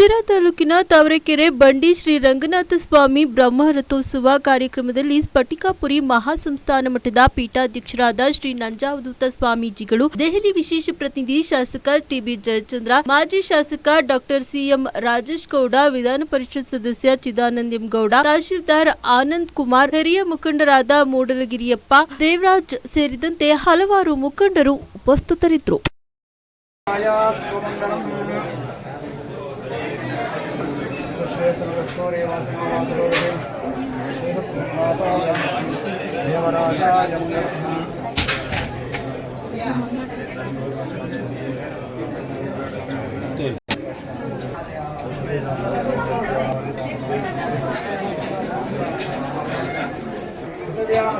ಶಿರಾ ತಾಲೂಕಿನ ತಾವರೆಕೆರೆ ಬಂಡಿ ಶ್ರೀ ರಂಗನಾಥ ಸ್ವಾಮಿ ಬ್ರಹ್ಮ ರಥೋತ್ಸವ ಕಾರ್ಯಕ್ರಮದಲ್ಲಿ ಸ್ಫಟಿಕಾಪುರಿ ಮಹಾಸಂಸ್ಥಾನ ಮಠದ ಪೀಠಾಧ್ಯಕ್ಷರಾದ ಶ್ರೀ ನಂಜಾವಧೂತ ಸ್ವಾಮೀಜಿಗಳು, ದೆಹಲಿ ವಿಶೇಷ ಪ್ರತಿನಿಧಿ ಶಾಸಕ ಟಿಬಿ ಜಯಚಂದ್ರ, ಮಾಜಿ ಶಾಸಕ ಡಾಕ್ಟರ್ ಸಿಎಂ ರಾಜೇಶ್ ಗೌಡ, ವಿಧಾನ ಪರಿಷತ್ ಸದಸ್ಯ ಚಿದಾನಂದ ಗೌಡ, ತಹಶೀಲ್ದಾರ್ ಆನಂದ್ ಕುಮಾರ್, ಹಿರಿಯ ಮುಖಂಡರಾದ ಮೂಡಲಗಿರಿಯಪ್ಪ, ದೇವರಾಜ್ ಸೇರಿದಂತೆ ಹಲವಾರು ಮುಖಂಡರು ಉಪಸ್ಥಿತರಿದ್ದರು. देवराजाय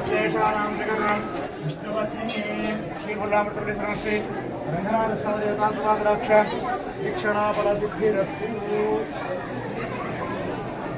शेषाणां जगदां विष्णुवर्धिनी श्रीकुलामृतप्रसरणश्री रङ्गनाथस्वामी देवतात्माकटाक्ष वीक्षणाफलसिद्धिरस्तु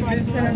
ಮಾಡ್ತಾರೆ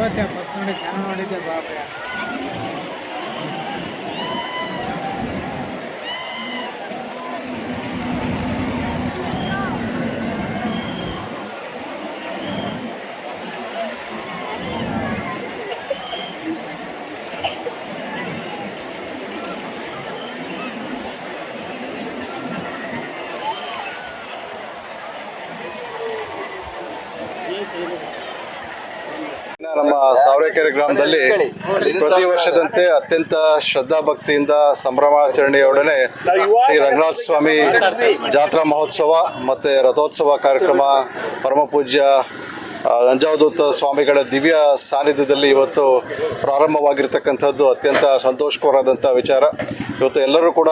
ಇವತ್ತೇ ಪತ್ ನೋಡಿ ಜನ ನೋಡಿದ್ದೆ ಬಾಬ್ರೆ ನಮ್ಮ ತಾವರೆಕೆರೆ ಗ್ರಾಮದಲ್ಲಿ ಪ್ರತಿ ವರ್ಷದಂತೆ ಅತ್ಯಂತ ಶ್ರದ್ಧಾ ಭಕ್ತಿಯಿಂದ ಸಂಭ್ರಮಾಚರಣೆಯೊಡನೆ ಶ್ರೀ ರಂಗನಾಥ ಸ್ವಾಮಿ ಜಾತ್ರಾ ಮಹೋತ್ಸವ ಮತ್ತು ರಥೋತ್ಸವ ಕಾರ್ಯಕ್ರಮ ಪರಮ ಪೂಜ್ಯ ಆ, ನಂಜಾವಧೂತ ಸ್ವಾಮಿಗಳ ದಿವ್ಯ ಸಾನ್ನಿಧ್ಯದಲ್ಲಿ ಇವತ್ತು ಪ್ರಾರಂಭವಾಗಿರ್ತಕ್ಕಂಥದ್ದು ಅತ್ಯಂತ ಸಂತೋಷಕರವಾದಂಥ ವಿಚಾರ. ಇವತ್ತು ಎಲ್ಲರೂ ಕೂಡ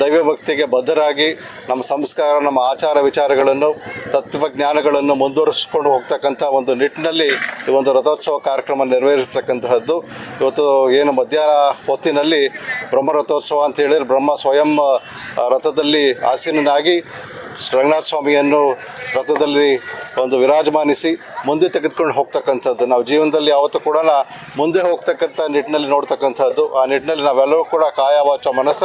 ದೈವ ಭಕ್ತಿಗೆ ಬದ್ಧರಾಗಿ ನಮ್ಮ ಸಂಸ್ಕಾರ, ನಮ್ಮ ಆಚಾರ ವಿಚಾರಗಳನ್ನು, ತತ್ವಜ್ಞಾನಗಳನ್ನು ಮುಂದುವರಿಸಿಕೊಂಡು ಹೋಗ್ತಕ್ಕಂಥ ಒಂದು ನಿಟ್ಟಿನಲ್ಲಿ ಈ ಒಂದು ರಥೋತ್ಸವ ಕಾರ್ಯಕ್ರಮ ನೆರವೇರಿಸ್ತಕ್ಕಂತಹದ್ದು. ಇವತ್ತು ಏನು ಮಧ್ಯಾಹ್ನ ಹೊತ್ತಿನಲ್ಲಿ ಬ್ರಹ್ಮ ರಥೋತ್ಸವ ಅಂತ ಹೇಳಿದ್ರೆ ಬ್ರಹ್ಮ ಸ್ವಯಂ ರಥದಲ್ಲಿ ಆಸೀನನಾಗಿ ರಂಗನಾಥ ಸ್ವಾಮಿಯನ್ನು ರಥದಲ್ಲಿ ಒಂದು ವಿರಾಜಮಾನಿಸಿ ಮುಂದೆ ತೆಗೆದುಕೊಂಡು ಹೋಗ್ತಕ್ಕಂಥದ್ದು. ನಾವು ಜೀವನದಲ್ಲಿ ಯಾವತ್ತೂ ಕೂಡ ಮುಂದೆ ಹೋಗ್ತಕ್ಕಂಥ ನಿಟ್ಟಿನಲ್ಲಿ ನೋಡ್ತಕ್ಕಂಥದ್ದು. ಆ ನಿಟ್ಟಿನಲ್ಲಿ ನಾವೆಲ್ಲರೂ ಕೂಡ ಕಾಯ ವಾಚ ಮನಸ್ಸ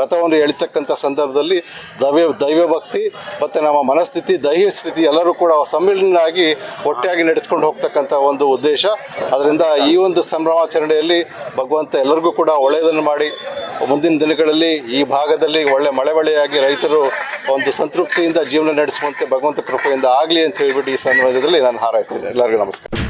ರಥವನ್ನು ಎಳಿತಕ್ಕಂಥ ಸಂದರ್ಭದಲ್ಲಿ ದೈವ ದೈವ ಭಕ್ತಿ ಮತ್ತು ನಮ್ಮ ಮನಸ್ಥಿತಿ, ದೈಹಿಕ ಸ್ಥಿತಿ ಎಲ್ಲರೂ ಕೂಡ ಸಮ್ಮಿಲನಾಗಿ ಒಟ್ಟಾಗಿ ನಡೆಸ್ಕೊಂಡು ಹೋಗ್ತಕ್ಕಂಥ ಒಂದು ಉದ್ದೇಶ. ಅದರಿಂದ ಈ ಒಂದು ಸಂಭ್ರಮಾಚರಣೆಯಲ್ಲಿ ಭಗವಂತ ಎಲ್ಲರಿಗೂ ಕೂಡ ಒಳ್ಳೆಯದನ್ನು ಮಾಡಿ ಮುಂದಿನ ದಿನಗಳಲ್ಲಿ ಈ ಭಾಗದಲ್ಲಿ ಒಳ್ಳೆ ಮಳೆ ಮಳೆಯಾಗಿ ರೈತರು ಒಂದು ಸಂತೃಪ್ತಿಯಿಂದ ಜೀವನ ನಡೆಸುವಂತೆ ಭಗವಂತ ಕೃಪೆಯಿಂದ ಆಗಲಿ ಅಂತ ಹೇಳ್ಬಿಟ್ಟು ಈ ಸಂದರ್ಭದಲ್ಲಿ ನಾನು ಹಾರೈಸ್ತೀನಿ. ಎಲ್ಲರಿಗೂ ನಮಸ್ಕಾರ.